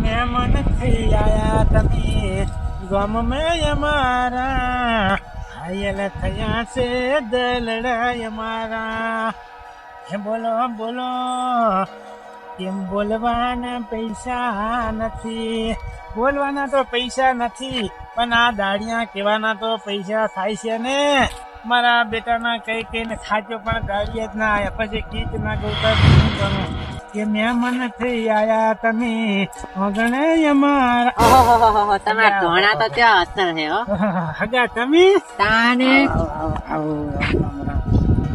મહેમાન થઈ આયા તમે ગમ મેં અમારા હાયલ થયા છે દલડા અમારા બોલો બોલો કેમ બોલવાના પૈસા નથી? બોલવાના તો પૈસા નથી પણ આ દાડિયા કહેવાના તો પૈસા થાય છે ને? મારા બેટાના કઈ કઈને ખાચો પણ ગાડી જ ના આયા પછી ગીત ના ગૌતા શું કરું? કે મન થઈ આયા તમે અગણે અમાર તમારા ધોણા તો ત્યાં અસર છે હો. હગા તમે? તાને?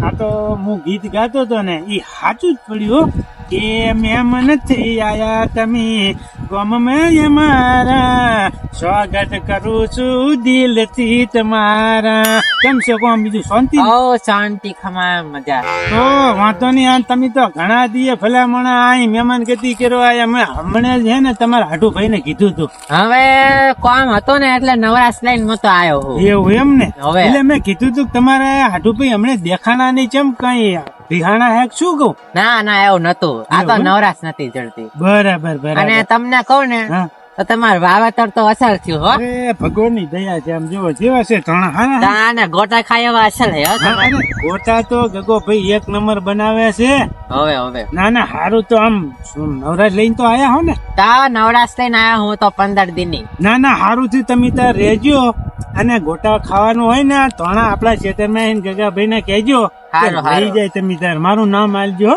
આ તો હું ગીત ગાતો તો ને એ સાચું જ પડ્યું હો. એમ નથી આયા તમે? ગમ મેં અમારા સ્વાગત કરું છું દિલથી તમારા. કેમ છે? કોમ બીજું શાંતિ? ઓ શાંતિ ખમા મજા. તો વાંધો નહીં આ તમે તો ઘણા દીએ ભલામણ આઈ મહેમાન ગતિ કર્યો આયા. અમે હમણાં જ હે ને તમારા હાટુ ભાઈને કીધું તું હવે કોમ હતો ને એટલે નવરાશ લઈને મતો આવ્યો એવું એમ ને? હવે. એટલે મેં કીધું તું તમારા તમારે હાટુભાઈ હમણાં દેખાણા નહીં ચમ કઈ? વિહાણા હેક શું કહું? ના ના એવું નતું આ તો નવરાશ નથી જડતી બરાબર અને તમને કહું ને તો તમારું વાવેતર તો અસર થયું હો. અરે ભગવાનની દયા છે આમ જોવો જેવા છે ધણા. હા. તાને ગોટા ખાય એવા અસર હે ગોટા તો ગગો ભાઈ એક નંબર બનાવે છે. હવે હવે. ના ના હારું તો આમ નવરાજ લઈને તો આયા હો ને? તા નવરાશ લઈને આયા હું તો પંદર દિનની. ના ના હારું થી તમે ત્યાં રહેજો અને ગોટા ખાવાનું હોય ને ધોણા આપણા ખેતરમાં ગગા ભાઈ ને કહેજો. લઈ. જાય તમે તાર મારું નામ આલજો.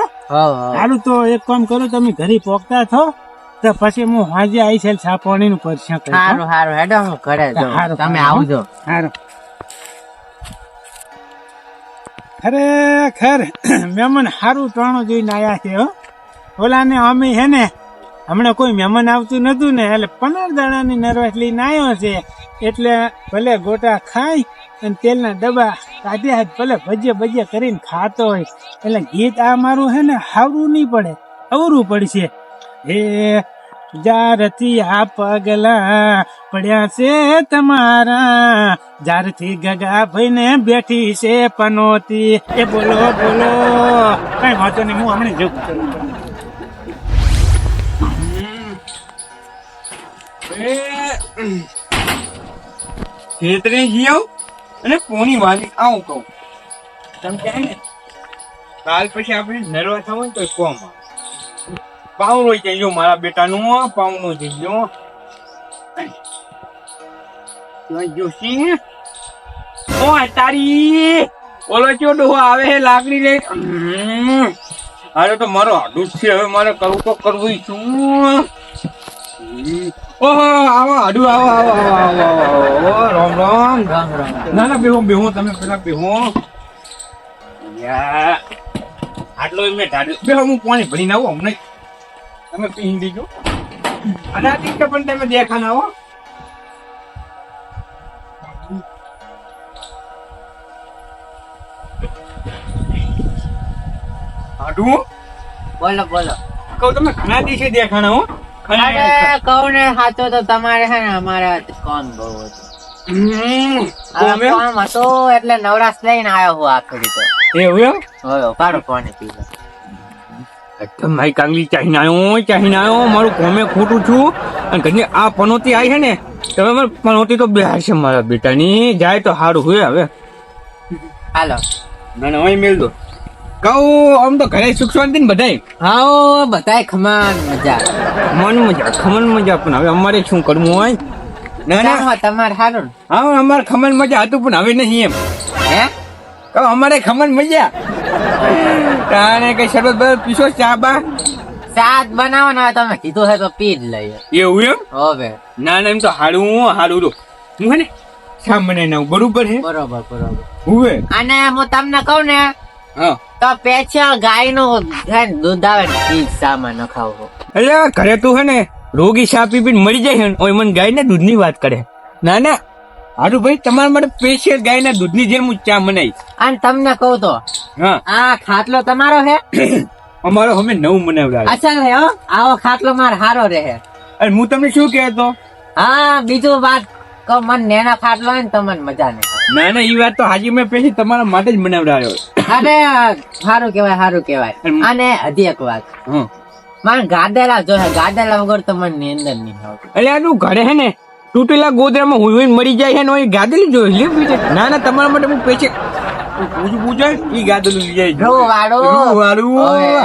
સારું તો એક કામ કરો તમે ઘરે પોકતા થો તો પછી હું હાજે આવી છે છા નું પરસ્યા સારું હારું હેડો હું ઘરે તમે આવજો. સારું ખરેખર મેમન સારું ટાણું જોઈને આયા છે હો. ઓલાને અમે હે ને હમણાં કોઈ મહેમાન આવતું નતું ને, એટલે પંદર દાણાની નરવસ લઈને આવ્યો છે. એટલે ભલે ગોટા ખાય અને તેલના ડબ્બા કાઢ્યા જ ભલે ભજે ભજે કરીને ખાતો હોય. એટલે ગીત આ મારું હે ને, હાવરું નહીં પડે, અવરું પડશે. હે જારથી આ પગલા પડ્યા છે તમારા જારથી ગગા ભાઈને બેઠી છે પનોતી. એ બોલો બોલો. કઈ વાંધો નહીં, હું હમણાં જઉં. ખેતરે આવ અને પોની વાલી આવું કહું. તમે કહે ને, કાલ પછી આપણે નરવા થવું ને તો કોમ પાઉનો જઈજો મારા બેટાનું પાઉનો જઈજો જોશી ઓ તારી ઓલો ડોહો આવે છે લાકડી લે. અરે, તો મારો હાડું છે. હવે મારે કરવું તો કરવું છું આવો હાડું આવો આવો આવો આવો આવો રામ રામ રામ રામ ના ના બેહો બેહો તમે પેલા બેહો આટલો મેં ઢાડ્યો બેહો હું પાણી ભરીને આવું હમણાં તમે પી દીજો અને આ ટીકે પણ તમે દેખા ના આવો હાડું બોલો બોલો કહું તમે ઘણા દિવસે દેખાણા હો અરે કહું ને સાચો તો તમારે છે ને અમારે કોમ બહુ હતું? કોમે? એટલે નવરાશ લઈને આવ્યો હું આખડી તો. એવું એમ? હવે પાડો પાણી પીવો મારી કાંગલી ચાહીને આવ્યો ચાહીને આવ્યો મારું કોમે ખોટું છું. અને ઘરની આ પનોતી આવી છે ને તમે મારી પનોતી તો બે છે મારા બેટાની જાય તો સારું હોય હવે. હાલો. મને અહીં મેલ દો. કહું આમ તો ઘરે સુખ શાંતિ ને બધાય. હા બધાય ખમાન મજા. મન મજા ખમણ મજા પણ હવે અમારે શું કરવું હોય? ના ના. હા તમારે સારું હા અમારે ખમણ મજા હતું પણ હવે નહીં એમ. હે? કહું અમારે ખમણ મજા. તારે કઈ શરબત બરબત પીશો ચા બા? સાત બનાવવાનો તમે કીધું છે તો પી જ લઈએ. એવું એમ? હવે. ના ના એમ તો હારું હારું રો હું હે ને? નાખું બરોબર હે? બરોબર બરોબર. હુવે અને હું તમને કહું ને હા. તો પેચા ગાયનો દૂધ આવે ને સામાન નખાવો એટલે ઘરે તું હે ને રોગી શા પીને મરી જાય ને ઓય મને ગાયના દૂધની વાત કરે. ના ના હારું ભાઈ તમારા માટે સ્પેશિયલ ગાયના દૂધની જેમ હું ચા મનાઈ અને તમને કહું તો આ ખાટલો તમારો હે? અમારો અમે નવું મનાવ્યા અચ્છા રે હો આવો ખાટલો માર હારો રહે અને હું તમને શું કહેતો? હા બીજું વાત કહો મને નેના ખાટલો હોય ને તમને મજા નહીં આવે. ના ના એ વાત તો હાજી મેં પેલી તમારા માટે જ બનાવડાવ્યો અરે સારું કેવાય સારું કેવાય અને હજી એક વાત. મારે ગાદેલા જો ગાદેલા વગર તો મને નિંદર નહીં આવતી. એટલે આ ઘરે હે ને તૂટેલા ગોદરામાં હું હું મરી જાય છે ને ગાદેલી ગાદલી જોઈ લે ના ના તમારા માટે હું પૈસે પૂછું? પૂછાય એ ગાદલું લઈ જાય રૂ વાળું. રૂ વાળું. ઓય.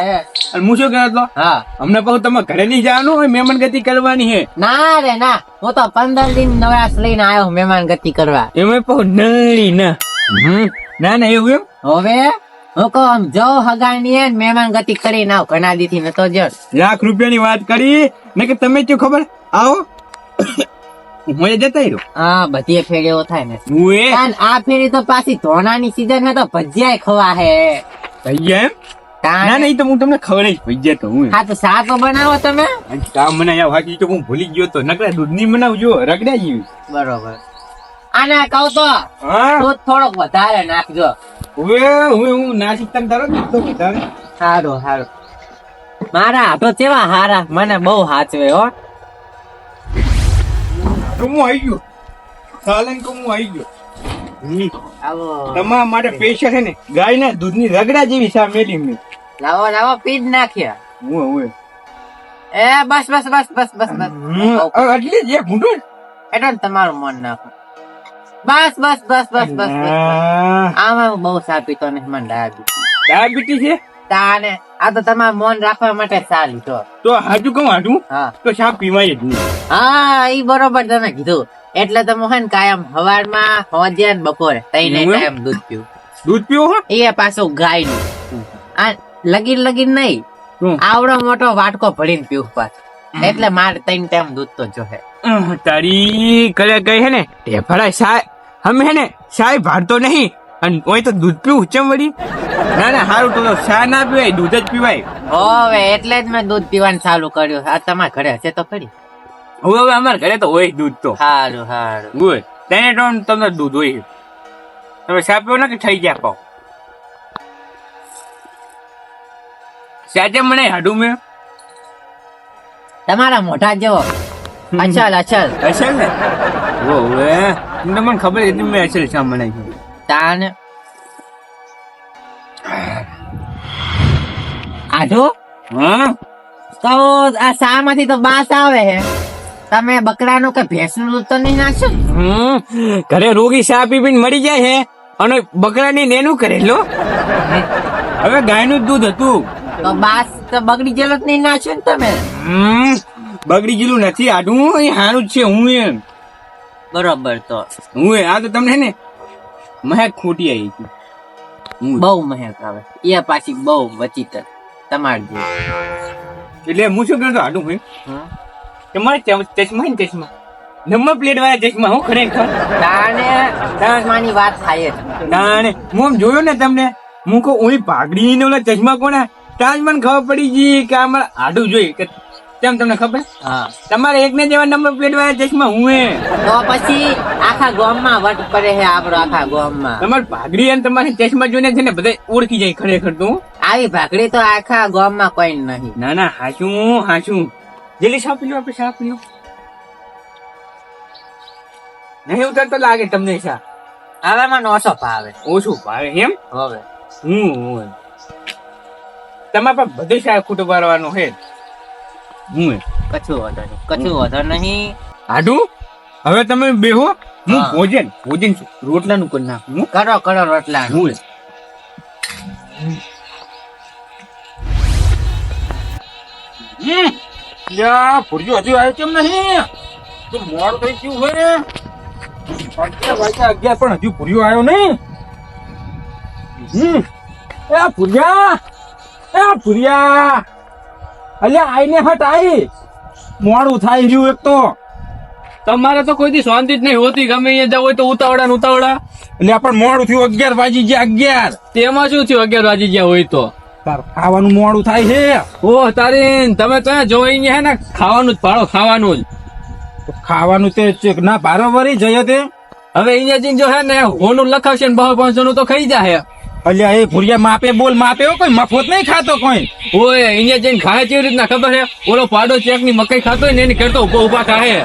અને હું શું કહેતો હા. હમણાં પાછું તમારે ઘરે નહીં જવાનું હોય મહેમાન ગતિ કરવાની હે. ના રે ના. હું તો પંદર દિન નવરાશ લઈને આવ્યો મહેમાન ગતિ કરવા. એમાં પાછું નળી ના. ના ના એવું એમ? હવે હું કહું આમ જો હગાની મહેમાન ગતિ કરીને આવ ઘણા દીથી નતો જ. લાખ રૂપિયાની વાત કરી. ને કે તમે શું ખબર? આવો. હું જતા રહ્યો હા બધી ફેર એવો થાય ને. હું આ ફેરી તો પાછી ધોનાની સીઝન હે તો ભજીયા ખવા હે. ભજીયા. ના ના તો હું તમને ખબર ભજીયા તો હું હા તો શાક બનાવો તમે? કામ મને હાકી તો હું ભૂલી ગયો તો નકરા દૂધની બનાવજો રગડા જેવી. બરોબર. આને કહું તો દૂધ થોડોક વધારે નાખજો. હવે હું હું નાખી તારો વધારે. સારું સારું મારા હાથો કેવા હારા મને બહુ હાચવે હો. હું આવી ગયો. સાલન હું આવી ગયો. તમારા માટે પૈસા છે ને ગાયના દૂધની રગડા જેવી સા મેલી મેં. લાવો લાવો પી જ નાખ્યા. હું હું એ બસ બસ બસ બસ બસ બસ. એટલે જે ગુંડો એટલે તમારું મન નાખો. બસ બસ બસ બસ બસ બસ આમાં બહુ સાપી તો નથી મને ડાયાબિટીસ. ડાયાબિટીસ છે? તાને આ તો તમારે મન રાખવા માટે સા લીધો તો હાજુ કહું હાજુ હા. તો શા પીવાય જ નહીં. હા એ બરોબર તમે કીધું. એટલે તો મોહન કાયમ સવારમાં હોજે બપોરે તઈને કાયમ દૂધ પીવું. દૂધ પીવું હો? એ પાછું ગાયનું આ લગીન લગીન નહીં? આવડો મોટો વાટકો ભરીને પીવું પાછું. એટલે મારે ત્રણ ટાઈમ દૂધ તો જોહે. તારી કરે ગઈ હે ને ઢેફાડા સાહેબ હમ હે ને સાહેબ ભાડતો નહીં. અને ઓય તો દૂધ પીવું ચમ વળી? ના ના સારું તો ચા ના પીવાય દૂધ જ પીવાય. હવે એટલે જ મેં દૂધ પીવાનું ચાલુ કર્યું. આ તમારા ઘરે હશે તો ખરી. હવે હવે અમારા ઘરે તો હોય દૂધ તો. સારું સારું ગુડ તેને તો તમને દૂધ હોય. તમે ચા પીવો ને કે થઈ ગયા પાવ? સાચે મને હાડું મેં? તમારા મોઢા જેવો. અચલ અચલ. અચલ ને? ઓ હવે તમને ખબર હતી મેં અચલ શા મને તાન. આઢો હા? તો આ શા માંથી તો બાસ આવે હે. તમે બકરાનું કે ભેંસનું દૂધ તો નહીં નાખશો? ઘરે રોગી ચા પીપીને મરી જાય હે? અને બકરાની નેનું કરેલો હવે ગાયનું દૂધ હતું. તો બાસ તો બગડી ગયેલો જ નહીં નાખશો ને તમે? હમ. બગડી ગયેલું નથી. આડું એ હારું જ છે હું એમ. બરોબર તો. હું એ આ તો તમને ને મહેક ખોટી આવી હતી બહુ મહેક આવે. એ પાછી બહુ વચીતર તમારી જે એટલે હું શું કહેતો આડું ભાઈ. તમારે ચશ્મા ને ચશ્મા. નંબર પ્લેટ વાળા ચશ્મા હું ખરેખર તાણે ચશ્માની વાત થાય જ. તાણે. હું આમ જોયું ને તમને હું કહું ઓય પાઘડી ને ઓલા ચશ્મા કોના? ત્યાં જ મને ખબર પડી ગઈ કે આમાં આડું જોઈ કે કેમ તમને ખબર? હા. તમારે એક ને જેવા નંબર પ્લેટ વાળા ચશ્મા હું એ. તો પછી આખા ગામમાં વટ પડે છે આપણો આખા ગામમાં. તમારી ભાગડી અને તમારી ચશ્મા જોઈને છે ને બધા ઓળખી જાય ખરેખર તું. આવી ભાગડી તો આખા ગામમાં કોઈ નહીં. ના ના હાચું હાચું. જેલી સાપ લ્યો આપણે સાપ લ્યો નહીં ઉતરતો લાગે તમને શા આવામાં ઓછો ભાવે. ઓછું ભાવે એમ? હવે. હું હું તમારે પણ બધે શા ખૂટું પાડવાનું છે. હું કશું વધો નહીં કશું વધો નહીં. હાડું હવે તમે બેહો હું. ભોજન ભોજન છું. રોટલાનું કરી નાખું. હું? કરો કરો રોટલા. હું ભૂરજો હજુ આવ્યો કેમ નહીં? તો મોડ થઈ ગયું હોય અગિયાર વાગ્યા અગિયાર પણ હજુ ભૂર્યો આવ્યો નહીં. હમ. એ ભૂર્યા એ ભૂર્યા. અલ્યા આઈને હટ આઈ. મોડું થાય રહ્યું એક તો. તમારે તો કોઈ દી શાંતિ જ નહીં હોતી ગમે અહીંયા જાવ હોય તો ઉતાવળા ને ઉતાવળા. એટલે પણ મોડું થયું અગિયાર વાગી ગયા અગિયાર. તેમાં શું થયું અગિયાર વાગી ગયા હોય તો? ખાવાનું મોડું થાય છે. ઓહ તારી તમે તો જોઈ અહીંયા હે ને ખાવાનું જ ભાડો ખાવાનું જ. ખાવાનું તે ના ભારો વરી જઈએ તે હવે અહીંયા જઈને જો હે ને હોનું લખાવશે ને બહુ પાંચસો નું તો ખાઈ જાય અલ્યા એ ભુરિયા માપે બોલ માપે હો, કોઈ મફત નહીં ખાતો કોઈ. ઓય અહીંયા જઈને ખાય કેવી રીતના ખબર છે? ઓલો પાડો ચેકની મકાઈ ખાતો હોય ને એની કરતો ઊભો ઊભા ખાય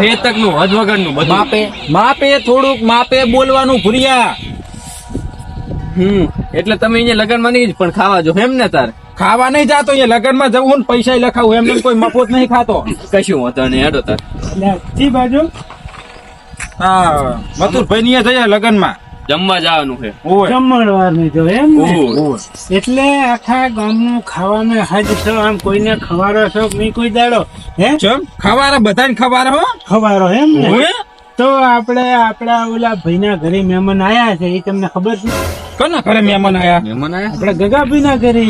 હે તકનું હજ વગરનું બધું. માપે માપે થોડુંક માપે બોલવાનું ભુરિયા. હમ એટલે તમે અહીંયા લગનમાં નહીં પણ ખાવા જો એમ ને તાર? ખાવા નહીં જાતો અહીંયા લગનમાં જવું ને પૈસા લખાવું એમને કોઈ મફત નહીં ખાતો. કશું વાંધો નહીં હેડો તાર. જી બાજુ. હા મથુરભાઈ ની જઈએ લગનમાં. જમવા જવાનું છે. ઓય. જમણવારનું જો એમ એટલે આખા ગામનું ખાવાનું હજ છો આમ કોઈને ખવારો છો નહીં કોઈ દાડો? હે? ચમ ખવારે બધાને ખવારે હો? ખવારો એમ ને? તો આપણે આપણા ઓલા ભાઈના ઘરે મહેમાન આયા છે એ તમને ખબર છે? કોના ઘરે મહેમાન આયા? મહેમાન આયા આપણા ગગાભાઈના ઘરે.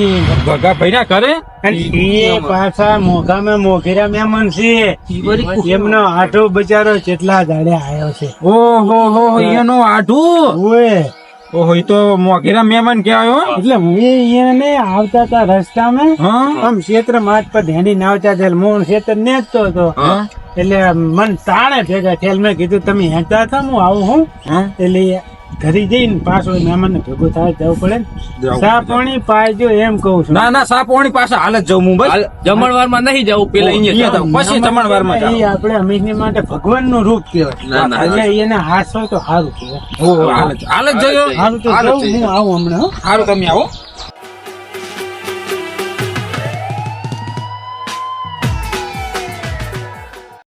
ભગા ભાઈ ના ઘરે? અને એ પાછા મોઘામાં મોઘેરા મહેમાન છે. એમનો આઠો બચારો કેટલા દાડે આવ્યો છે. ઓહો હો એનો આઠું ઓએ ઓહો તો મોઘેરા મહેમાન કહેવાય હો. એટલે હું એને આવતા હતા રસ્તામાં. હા? આમ ક્ષેત્ર માર્ગ પર ધ્યાની નાવતા થયેલ હું ક્ષેત્ર નેચતો હતો. એટલે મન તાણે ભેગા થયેલ મેં કીધું તમે હેતા હતા હું આવું હું. એટલે ઘરે જઈને પાછો મહેમાન ભેગો થાય જવું પડે ને? જવું પાજો એમ કહું છું. ના ના સાપોણી પાસે હાલ જ જવું મુંબઈ જમણવારમાં જમણવારમાં નહીં જવું પેલા અહીંયા. પછી જમણવારમાં એ આપણે હંમેશની માટે ભગવાનનું રૂપ કહેવાય. ના, ના. એટલે એને હાસો તો સારું કહેવાય. હાલ જ. હાલ જયો સારું તો. હું આવું હમણાં સારું તમે આવો.